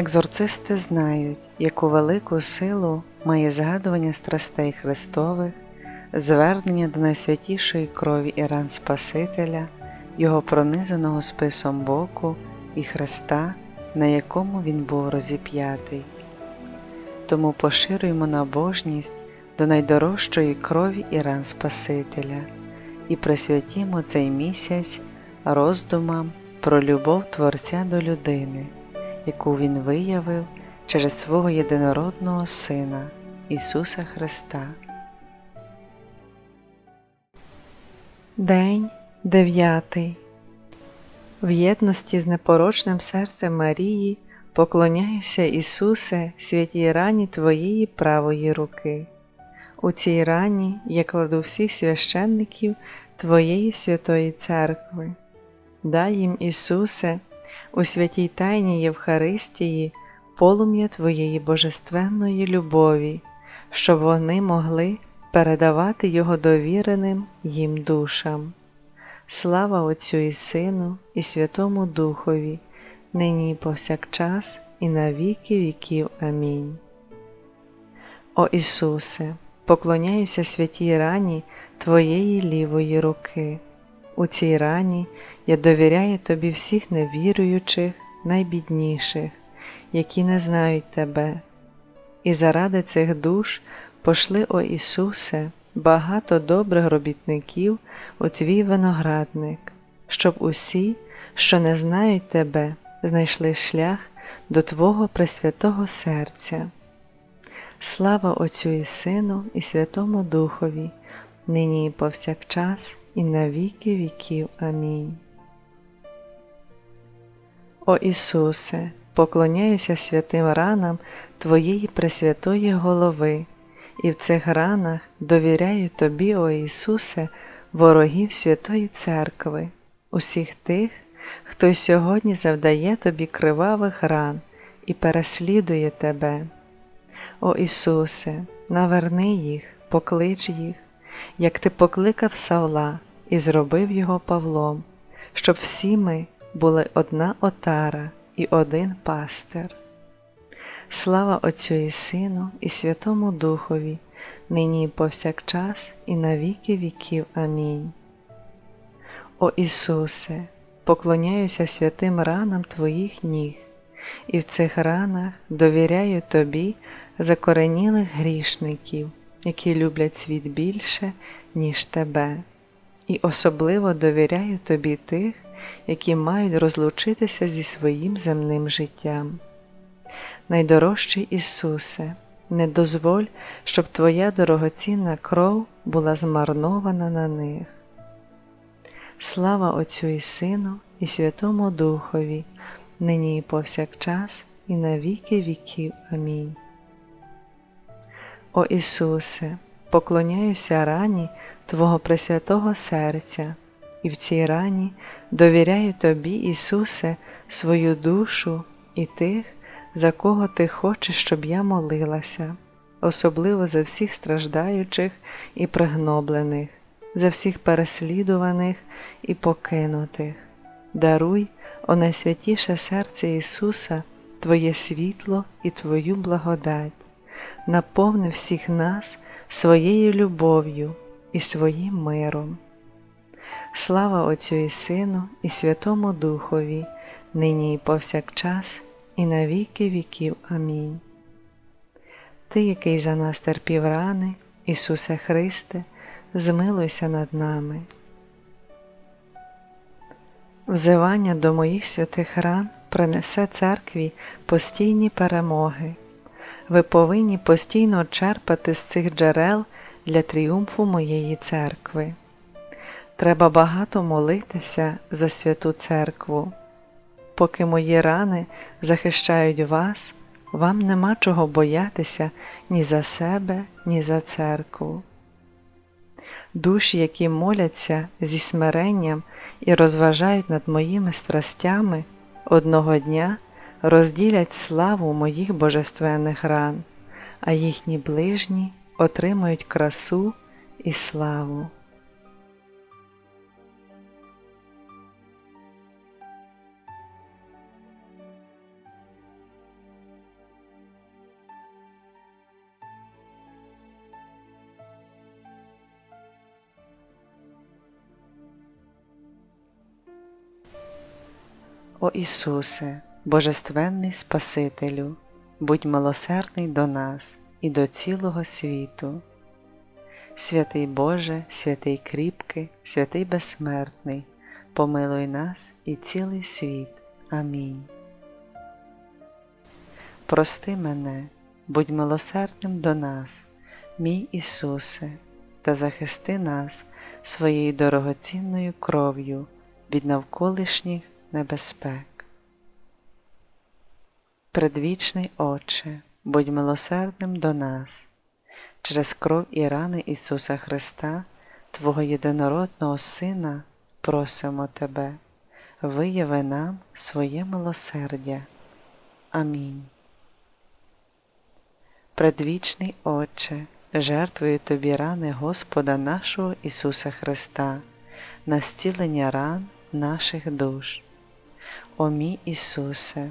Екзорцисти знають, яку велику силу має згадування страстей Христових, звернення до найсвятішої крові і ран Спасителя, Його пронизаного списом боку і Христа, на якому Він був розіп'ятий. Тому поширюємо набожність до найдорожчої крові і ран Спасителя і присвятімо цей місяць роздумам про любов Творця до людини, яку Він виявив через свого єдинородного Сина Ісуса Христа. День дев'ятий. В єдності з непорочним серцем Марії поклоняюся Ісусе святій рані Твоєї правої руки. У цій рані я кладу всіх священників Твоєї святої церкви. Дай їм, Ісусе, у святій тайні Євхаристії полум'я Твоєї божественної любові, щоб вони могли передавати Його довіреним їм душам. Слава Отцю і Сину, і Святому Духові, нині і повсякчас, і на віки віків. Амінь. О Ісусе, поклоняюся святій рані Твоєї лівої руки. У цій рані я довіряю Тобі всіх невіруючих, найбідніших, які не знають Тебе. І заради цих душ пошли, о Ісусе, багато добрих робітників у Твій виноградник, щоб усі, що не знають Тебе, знайшли шлях до Твого Пресвятого серця. Слава Отцю і Сину, і Святому Духові, нині і повсякчас, і на віки віків. Амінь. О Ісусе, поклоняюся святим ранам Твоєї Пресвятої голови, і в цих ранах довіряю Тобі, о Ісусе, ворогів Святої Церкви, усіх тих, хто сьогодні завдає Тобі кривавих ран і переслідує Тебе. О Ісусе, наверни їх, поклич їх, як Ти покликав Савла і зробив його Павлом, щоб всі ми були одна отара і один пастир. Слава Отцю і Сину, і Святому Духові, нині і повсякчас, і на віки віків. Амінь. О Ісусе, поклоняюся святим ранам Твоїх ніг, і в цих ранах довіряю Тобі закоренілих грішників, які люблять світ більше, ніж Тебе, і особливо довіряю Тобі тих, які мають розлучитися зі своїм земним життям. Найдорожчий Ісусе, не дозволь, щоб Твоя дорогоцінна кров була змарнована на них. Слава Отцю і Сину, і Святому Духові, нині і повсякчас, і на віки віків. Амінь. О Ісусе, поклоняюся рані Твого Пресвятого серця, і в цій рані довіряю Тобі, Ісусе, свою душу і тих, за кого Ти хочеш, щоб я молилася, особливо за всіх страждаючих і пригноблених, за всіх переслідуваних і покинутих. Даруй, о найсвятіше серце Ісуса, Твоє світло і Твою благодать, наповни всіх нас своєю любов'ю і своїм миром. Слава Отцю і Сину, і Святому Духові, нині і повсякчас, і на віки віків. Амінь. Ти, який за нас терпів рани, Ісусе Христе, змилуйся над нами. Взивання до моїх святих ран принесе церкві постійні перемоги. Ви повинні постійно черпати з цих джерел для тріумфу моєї церкви. Треба багато молитися за святу церкву. Поки мої рани захищають вас, вам нема чого боятися ні за себе, ні за церкву. Душі, які моляться зі смиренням і розважають над моїми страстями, одного дня розділять славу моїх божественних ран, а їхні ближні отримають красу і славу. О Ісусе, Божественний Спасителю, будь милосердний до нас і до цілого світу. Святий Боже, святий кріпкий, святий безсмертний, помилуй нас і цілий світ. Амінь. Прости мене, будь милосердним до нас, мій Ісусе, та захисти нас своєю дорогоцінною кров'ю від навколишніх небезпек. Предвічний Отче, будь милосердним до нас, через кров і рани Ісуса Христа, Твого єдинородного Сина, просимо Тебе, вияви нам своє милосердя. Амінь. Предвічний Отче, жертвую Тобі рани Господа нашого Ісуса Христа, на зцілення ран наших душ. О мій Ісусе,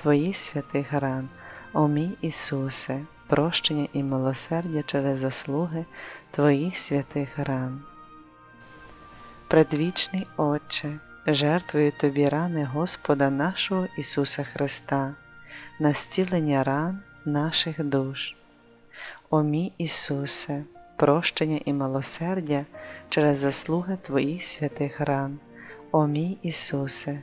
Твоїх святих ран. О мій Ісусе, прощення і милосердя через заслуги Твоїх святих ран. Предвічний Отче, жертвую Тобі рани Господа нашого Ісуса Христа, на зцілення ран наших душ. О мій Ісусе, прощення і милосердя через заслуги Твоїх святих ран. О мій Ісусе,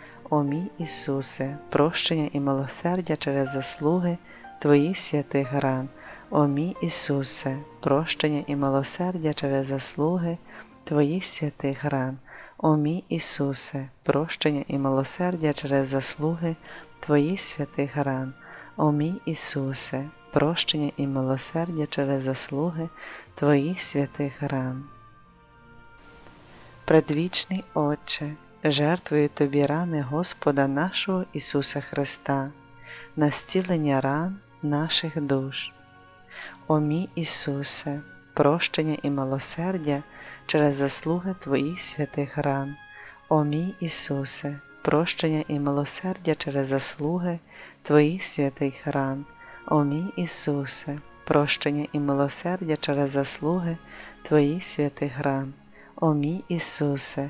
О мій Ісусе, прощення і милосердя через заслуги Твоїх святих ран. О мій Ісусе, прощення і милосердя через заслуги Твоїх святих ран. О мій Ісусе, прощення і милосердя через заслуги Твоїх святих ран. О мій Ісусе, прощення і милосердя через заслуги Твоїх святих ран. Предвічний Отче, жертвую Тобі рани Господа нашого Ісуса Христа, на зцілення ран наших душ. О мій Ісусе, прощення і милосердя через заслуги Твоїх святих ран. О мій Ісусе, прощення і милосердя через заслуги Твоїх святих ран. О мій Ісусе, прощення і милосердя через заслуги Твоїх святих ран. О мій Ісусе,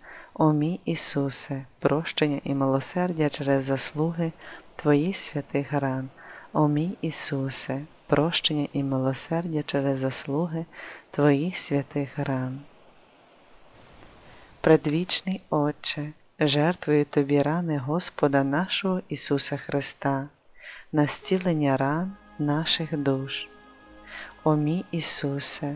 О мій Ісусе, прощення і милосердя через заслуги Твоїх святих ран. О мій Ісусе, прощення і милосердя через заслуги Твоїх святих ран. Предвічний Отче, жертвую Тобі рани Господа нашого Ісуса Христа, на зцілення ран наших душ. О мій Ісусе,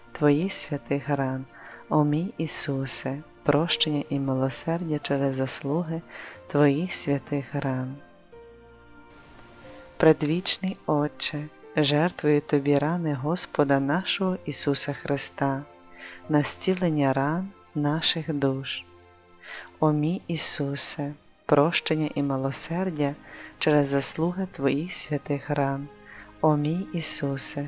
Твоїх святих ран. О мій Ісусе, прощення і милосердя через заслуги Твоїх святих ран. Предвічний Отче, жертвую Тобі рани Господа нашого Ісуса Христа, на зцілення ран наших душ. О мій Ісусе, прощення і милосердя через заслуги Твоїх святих ран. О мій Ісусе,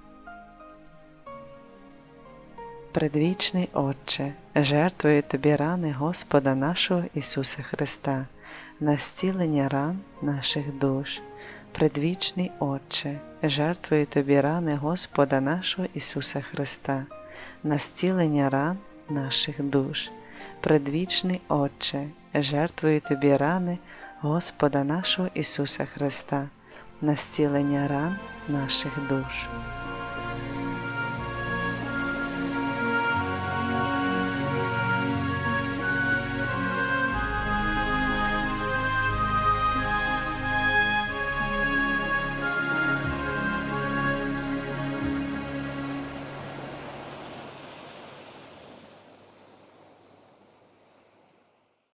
Предвічний Отче, жертвую Тобі рани Господа нашого Ісуса Христа, на зцілення ран наших душ. Предвічний Отче, жертвую Тобі рани Господа нашого Ісуса Христа, на зцілення ран наших душ. Предвічний Отче, жертвую Тобі рани Господа нашого Ісуса Христа, на зцілення ран наших душ.